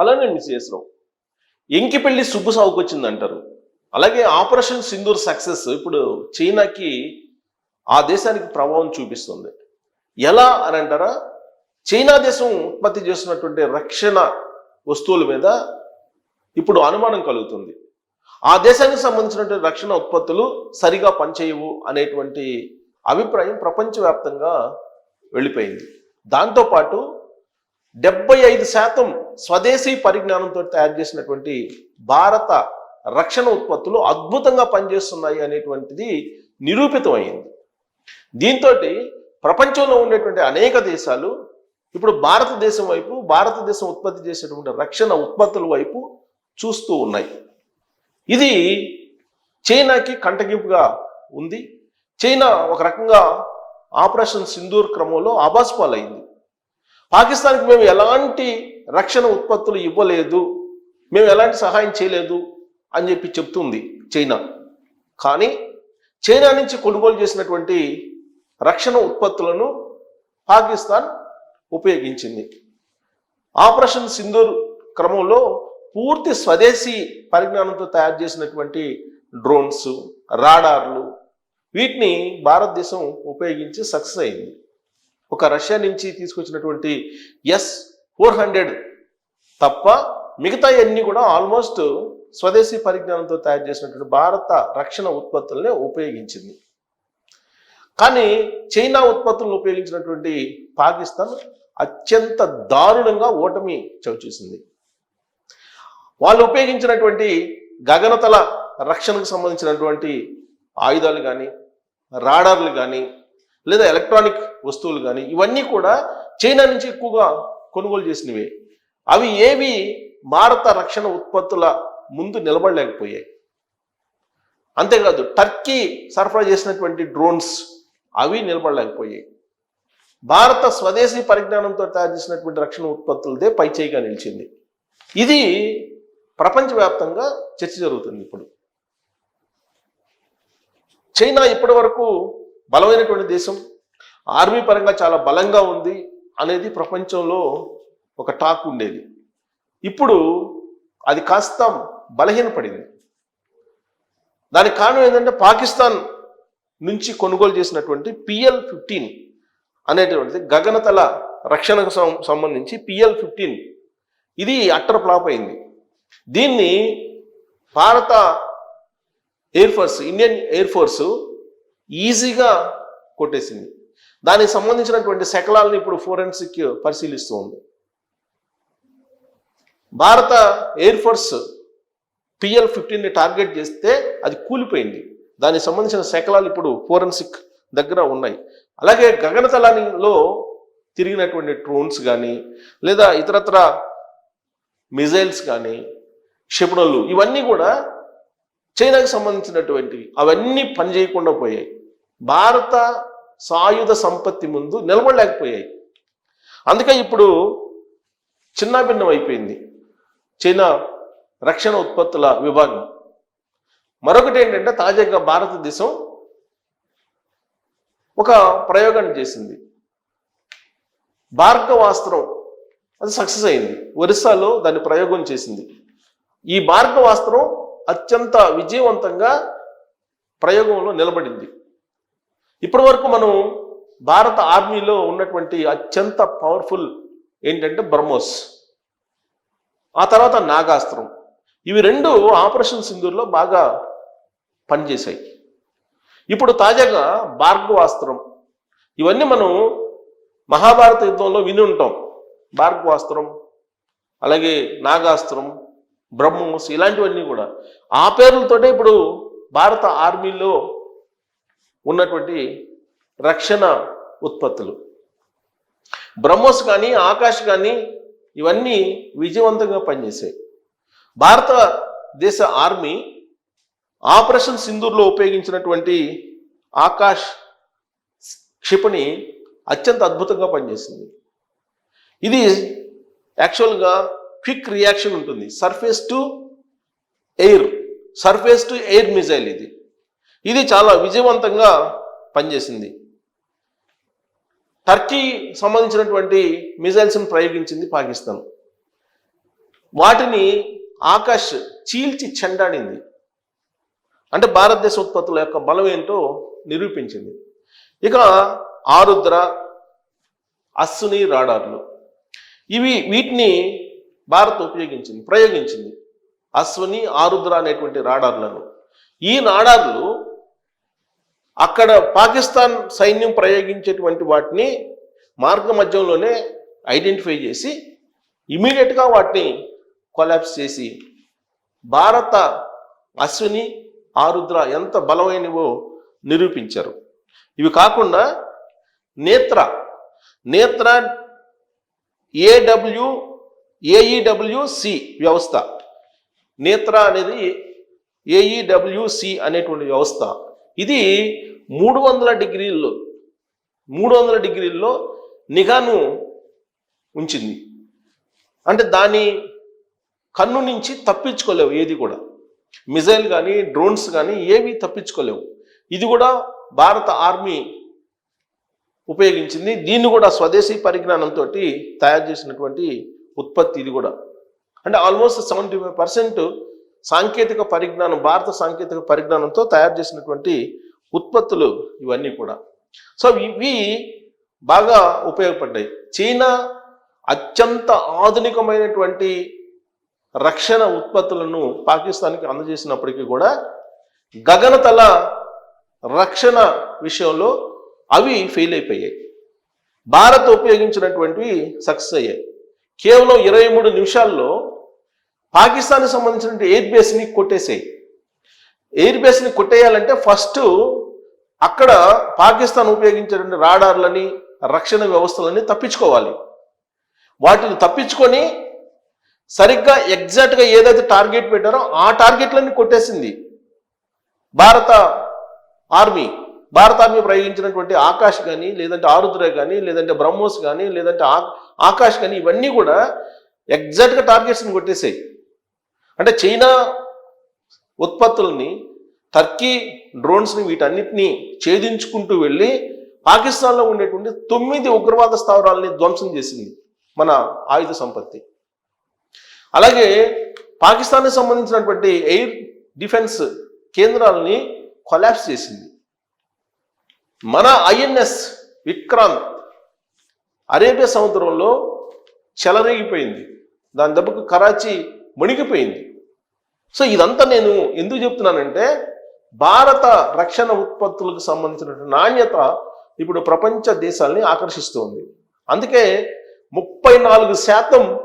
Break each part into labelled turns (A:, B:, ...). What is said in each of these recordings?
A: అలానే మిస్ ఎంకి పెళ్ళి సుబ్బు సాగుకు వచ్చింది అంటారు అలాగే ఆపరేషన్ సింధూర్ సక్సెస్ ఇప్పుడు చైనాకి ఆ దేశానికి ప్రభావం చూపిస్తుంది. ఎలా అని అంటారా? చైనా దేశం ఉత్పత్తి చేస్తున్నటువంటి రక్షణ వస్తువుల మీద ఇప్పుడు అనుమానం కలుగుతుంది. ఆ దేశానికి సంబంధించినటువంటి రక్షణ ఉత్పత్తులు సరిగా పనిచేయవు అనేటువంటి అభిప్రాయం ప్రపంచవ్యాప్తంగా వెళ్ళిపోయింది. దాంతోపాటు డెబ్బై ఐదు శాతం స్వదేశీ పరిజ్ఞానంతో తయారు చేసినటువంటి భారత రక్షణ ఉత్పత్తులు అద్భుతంగా పనిచేస్తున్నాయి అనేటువంటిది నిరూపితమైంది. దీంతో ప్రపంచంలో ఉండేటువంటి అనేక దేశాలు ఇప్పుడు భారతదేశం వైపు భారతదేశం ఉత్పత్తి చేసేటువంటి రక్షణ ఉత్పత్తుల వైపు చూస్తూ ఉన్నాయి. ఇది చైనాకి కంటగింపుగా ఉంది. చైనా ఒక రకంగా ఆపరేషన్ సింధూర్ క్రమంలో అబాస్పాలైంది పాకిస్తాన్కి మేము ఎలాంటి రక్షణ ఉత్పత్తులు ఇవ్వలేదు మేము ఎలాంటి సహాయం చేయలేదు అని చెప్పి చెప్తుంది చైనా. కానీ చైనా నుంచి కొనుగోలు చేసినటువంటి రక్షణ ఉత్పత్తులను పాకిస్తాన్ ఉపయోగించింది. ఆపరేషన్ సింధూర్ క్రమంలో పూర్తి స్వదేశీ పరిజ్ఞానంతో తయారు చేసినటువంటి డ్రోన్స్ రాడార్లు వీటిని భారతదేశం ఉపయోగించి సక్సెస్ అయింది. ఒక రష్యా నుంచి తీసుకొచ్చినటువంటి ఎస్ ఫోర్ హండ్రెడ్ తప్ప మిగతా అన్ని కూడా ఆల్మోస్ట్ స్వదేశీ పరిజ్ఞానంతో తయారు చేసినటువంటి భారత రక్షణ ఉత్పత్తులనే ఉపయోగించింది. కానీ చైనా ఉత్పత్తులను ఉపయోగించినటువంటి పాకిస్తాన్ అత్యంత దారుణంగా ఓటమి చవిచూసింది వాళ్ళు ఉపయోగించినటువంటి గగనతల రక్షణకు సంబంధించినటువంటి ఆయుధాలు కానీ రాడార్లు కానీ లేదా ఎలక్ట్రానిక్ వస్తువులు కానీ ఇవన్నీ కూడా చైనా నుంచి ఎక్కువగా కొనుగోలు చేసినవే. అవి ఏవి భారత రక్షణ ఉత్పత్తుల ముందు నిలబడలేకపోయాయి. అంతేకాదు టర్కీ సరఫరా చేసినటువంటి డ్రోన్స్ అవి నిలబడలేకపోయాయి. భారత స్వదేశీ పరిజ్ఞానంతో తయారు చేసినటువంటి రక్షణ ఉత్పత్తులదే పైచేయిగా నిలిచింది. ఇది ప్రపంచవ్యాప్తంగా చర్చ జరుగుతుంది ఇప్పుడు. చైనా ఇప్పటి వరకు బలమైనటువంటి దేశం. ఆర్మీ పరంగా చాలా బలంగా ఉంది అనేది ప్రపంచంలో ఒక టాక్ ఉండేది. ఇప్పుడు అది కాస్త బలహీనపడింది. దానికి కారణం ఏంటంటే పాకిస్తాన్ నుంచి కొనుగోలు చేసినటువంటి పిఎల్ ఫిఫ్టీన్ అనేటువంటిది గగనతల రక్షణకు సం- సంబంధించి పిఎల్ ఫిఫ్టీన్. ఇది అట్టర్ ఫ్లాప్ అయింది. దీన్ని భారత air force Indian air force ఈజీగా కొట్టేసింది. దానికి సంబంధించినటువంటి శకలాలను ఇప్పుడు ఫోరెన్సిక్ పరిశీలిస్తూ ఉంది. భారత ఎయిర్ ఫోర్స్ పిఎల్ ఫిఫ్టీన్ని టార్గెట్ చేస్తే అది కూలిపోయింది. దానికి సంబంధించిన శకలాలు ఇప్పుడు ఫోరెన్సిక్ దగ్గర ఉన్నాయి. అలాగే గగనతలానిలో తిరిగినటువంటి డ్రోన్స్ కానీ లేదా ఇతరత్ర మిజైల్స్ కానీ క్షిపణులు ఇవన్నీ కూడా చైనాకు సంబంధించినటువంటివి. అవన్నీ పనిచేయకుండా పోయాయి. భారత సాయుధ సంపత్తి ముందు నిలబడలేకపోయాయి. అందుకే ఇప్పుడు చిన్నాభిన్నం అయిపోయింది. చైనా రక్షణ ఉత్పత్తుల విభాగం. మరొకటి ఏంటంటే తాజాగా భారతదేశం ఒక ప్రయోగాన్ని చేసింది. భార్గవాస్త్రం అది సక్సెస్ అయింది. ఒరిస్సాలో దాన్ని ప్రయోగం చేసింది. ఈ భార్గవాస్త్రం అత్యంత విజయవంతంగా ప్రయోగంలో నిలబడింది. ఇప్పటి వరకు మనం భారత ఆర్మీలో ఉన్నటువంటి అత్యంత పవర్ఫుల్ ఏంటంటే బ్రహ్మోస్ ఆ తర్వాత నాగాస్త్రం. ఇవి రెండు ఆపరేషన్ సింధూర్లో బాగా పనిచేశాయి. ఇప్పుడు తాజాగా భార్గవాస్త్రం ఇవన్నీ మనం మహాభారత యుద్ధంలో విని ఉంటాం. భార్గవాస్త్రం అలాగే నాగాస్త్రం బ్రహ్మోస్ ఇలాంటివన్నీ కూడా. ఆ పేర్లతోటే ఇప్పుడు భారత ఆర్మీలో ఉన్నటువంటి రక్షణ ఉత్పత్తులు. బ్రహ్మోస్ కానీ ఆకాష్ కానీ ఇవన్నీ విజయవంతంగా పనిచేసాయి భారతదేశ ఆర్మీ ఆపరేషన్ సింధూర్లో ఉపయోగించినటువంటి ఆకాష్ క్షిపణి అత్యంత అద్భుతంగా పనిచేసింది. ఇది యాక్చువల్గా క్విక్ రియాక్షన్ ఉంటుంది. Surface to air surface to air missile ఇది. ఇది చాలా విజయవంతంగా పనిచేసింది. టర్కీ సంబంధించినటువంటి మిజైల్స్ను ప్రయోగించింది పాకిస్తాన్. వాటిని ఆకాష్ చీల్చి చెండాడింది. అంటే భారతదేశ ఉత్పత్తుల యొక్క బలం ఏంటో నిరూపించింది. ఇక ఆరుద్ర అశ్విని రాడార్లు. ఇవి వీటిని భారత్ ఉపయోగించింది ప్రయోగించింది. అశ్విని ఆరుద్ర అనేటువంటి రాడార్లను. ఈ రాడార్లు అక్కడ పాకిస్తాన్ సైన్యం ప్రయోగించేటువంటి వాటిని మార్గ మధ్యంలోనే ఐడెంటిఫై చేసి ఇమీడియట్గా వాటిని కొలాప్స్ చేసి భారత అశ్విని ఆరుద్ర ఎంత బలమైనవో నిరూపించారు. ఇవి కాకుండా నేత్ర నేత్ర ఏడబ్ల్యూ ఏఈడబ్ల్యూసి వ్యవస్థ. నేత్ర అనేది ఏఈడబ్ల్యూసి అనేటువంటి వ్యవస్థ. ఇది మూడు వందల డిగ్రీల్లో మూడు వందల డిగ్రీల్లో నిఘాను ఉంచింది. అంటే దాని కన్ను నుంచి తప్పించుకోలేవు ఏది కూడా. మిజైల్ కానీ డ్రోన్స్ కానీ ఏవి తప్పించుకోలేవు. ఇది కూడా భారత ఆర్మీ ఉపయోగించింది. దీన్ని కూడా స్వదేశీ పరిజ్ఞానంతో తయారు చేసినటువంటి ఉత్పత్తి ఇది కూడా. అంటే ఆల్మోస్ట్ సెవెంటీ ఫైవ్ పర్సెంట్ సాంకేతిక పరిజ్ఞానం భారత సాంకేతిక పరిజ్ఞానంతో తయారు చేసినటువంటి ఉత్పత్తులు ఇవన్నీ కూడా. సో ఇవి బాగా ఉపయోగపడ్డాయి. చైనా అత్యంత ఆధునికమైనటువంటి రక్షణ ఉత్పత్తులను పాకిస్తాన్కి అందజేసినప్పటికీ కూడా గగనతల రక్షణ విషయంలో అవి ఫెయిల్ అయిపోయాయి. భారత్ ఉపయోగించినటువంటివి సక్సెస్ అయ్యాయి. కేవలం ఇరవై మూడు నిమిషాల్లో పాకిస్తాన్కి సంబంధించిన ఎయిర్ బేస్ని కొట్టేసేయి. ఎయిర్ బేస్ని కొట్టేయాలంటే ఫస్ట్ అక్కడ పాకిస్తాన్ ఉపయోగించేటువంటి రాడార్లని రక్షణ వ్యవస్థలని తప్పించుకోవాలి. వాటిని తప్పించుకొని సరిగ్గా ఎగ్జాక్ట్గా ఏదైతే టార్గెట్ పెట్టారో ఆ టార్గెట్లన్నీ కొట్టేసింది. భారత ఆర్మీ. భారత ఆర్మీ ప్రయోగించినటువంటి ఆకాష్ కానీ లేదంటే ఆరుద్ర కానీ లేదంటే బ్రహ్మోస్ కానీ లేదంటే ఆ- ఆకాష్ కానీ ఇవన్నీ కూడా ఎగ్జాక్ట్గా టార్గెట్స్ని కొట్టేసాయి. అంటే చైనా ఉత్పత్తుల్ని టర్కీ డ్రోన్స్ని వీటన్నిటిని ఛేదించుకుంటూ వెళ్ళి పాకిస్తాన్లో ఉండేటువంటి తొమ్మిది ఉగ్రవాద స్థావరాలని ధ్వంసం చేసింది మన ఆయుధ సంపత్తి. అలాగే పాకిస్తాన్కి సంబంధించినటువంటి ఎయిర్ డిఫెన్స్ కేంద్రాలని కొలాప్స్ చేసింది. మన ఐఎన్ఎస్ విక్రాంత్ అరేబియా సముద్రంలో చెలరేగిపోయింది. దాని దెబ్బకు కరాచీ మునిగిపోయింది. సో ఇదంతా నేను ఎందుకు చెప్తున్నానంటే భారత రక్షణ ఉత్పత్తులకు సంబంధించిన నాణ్యత ఇప్పుడు ప్రపంచ దేశాలని ఆకర్షిస్తుంది. అందుకే ముప్పై నాలుగు శాతం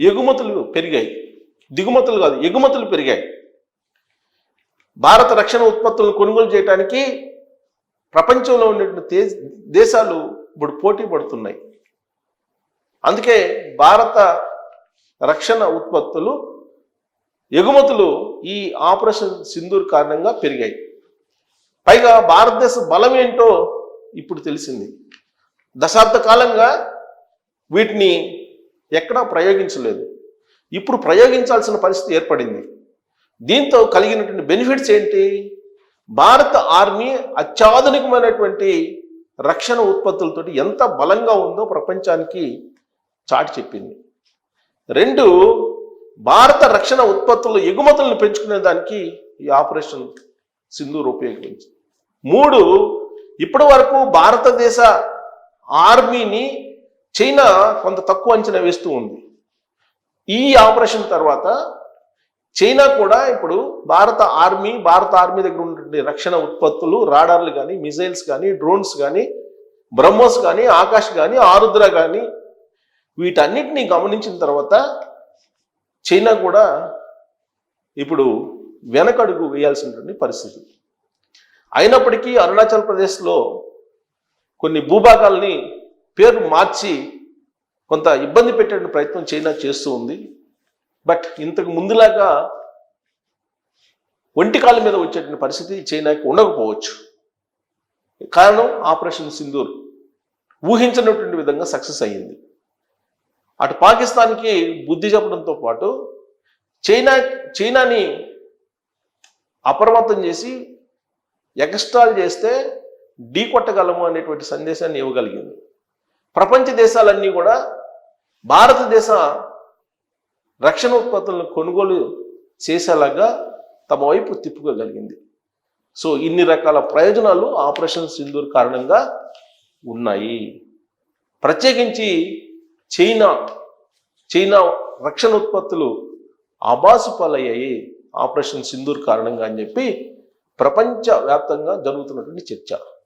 A: ఎగుమతులు పెరిగాయి. దిగుమతులు కాదు ఎగుమతులు పెరిగాయి. భారత రక్షణ ఉత్పత్తులను కొనుగోలు చేయడానికి ప్రపంచంలో ఉన్నటువంటి దే- దేశాలు ఇప్పుడు పోటీ పడుతున్నాయి. అందుకే భారత రక్షణ ఉత్పత్తులు ఎగుమతులు ఈ ఆపరేషన్ సింధూర్ కారణంగా పెరిగాయి. పైగా భారతదేశ బలం ఏంటో ఇప్పుడు తెలిసింది. దశాబ్ద కాలంగా వీటిని ఎక్కడా ప్రయోగించలేదు. ఇప్పుడు ప్రయోగించాల్సిన పరిస్థితి ఏర్పడింది. దీంతో కలిగినటువంటి బెనిఫిట్స్ ఏంటి? భారత ఆర్మీ అత్యాధునికమైనటువంటి రక్షణ ఉత్పత్తులతోటి ఎంత బలంగా ఉందో ప్రపంచానికి చాటి చెప్పింది. రెండు భారత రక్షణ ఉత్పత్తుల ఎగుమతులను పెంచుకునే దానికి ఈ ఆపరేషన్ సింధూర్ ఉపయోగించింది. మూడు ఇప్పటి వరకు భారతదేశ ఆర్మీని చైనా కొంత తక్కువ అంచనా వేస్తూ ఉంది. ఈ ఆపరేషన్ తర్వాత చైనా కూడా ఇప్పుడు భారత ఆర్మీ భారత ఆర్మీ దగ్గర ఉన్నటువంటి రక్షణ ఉత్పత్తులు రాడార్లు కానీ మిజైల్స్ కానీ డ్రోన్స్ కానీ బ్రహ్మోస్ కానీ ఆకాష్ కానీ ఆరుద్ర కానీ వీటన్నిటిని గమనించిన తర్వాత చైనా కూడా ఇప్పుడు వెనకడుగు వేయాల్సినటువంటి పరిస్థితి. అయినప్పటికీ అరుణాచల్ ప్రదేశ్లో కొన్ని భూభాగాల్ని పేరు మార్చి కొంత ఇబ్బంది పెట్టే ప్రయత్నం చైనా చేస్తూ ఉంది. బట్ ఇంతకు ముందులాగా ఒంటి కాళ్ళ మీద వచ్చేటువంటి పరిస్థితి చైనాకి ఉండకపోవచ్చు. కారణం ఆపరేషన్ సింధూర్. ఊహించినటువంటి విధంగా సక్సెస్ అయ్యింది. అటు పాకిస్తాన్కి బుద్ధి చెప్పడంతో పాటు చైనా చైనాని అప్రమత్తం చేసి ఎక్స్ట్రాల్ చేస్తే ఢీ కొట్టగలము అనేటువంటి సందేశాన్ని ఇవ్వగలిగింది. ప్రపంచ దేశాలన్నీ కూడా భారతదేశ రక్షణ ఉత్పత్తులను కొనుగోలు చేసేలాగా తమ వైపు తిప్పుకోగలిగింది. సో ఇన్ని రకాల ప్రయోజనాలు ఆపరేషన్ సింధూర్ కారణంగా ఉన్నాయి. ప్రత్యేకించి చైనా చైనా రక్షణ ఉత్పత్తులు ఆబాసు పాలయ్యాయి. ఆపరేషన్ సింధూర్ కారణంగా అని చెప్పి ప్రపంచ వ్యాప్తంగా జరుగుతున్నటువంటి చర్చ.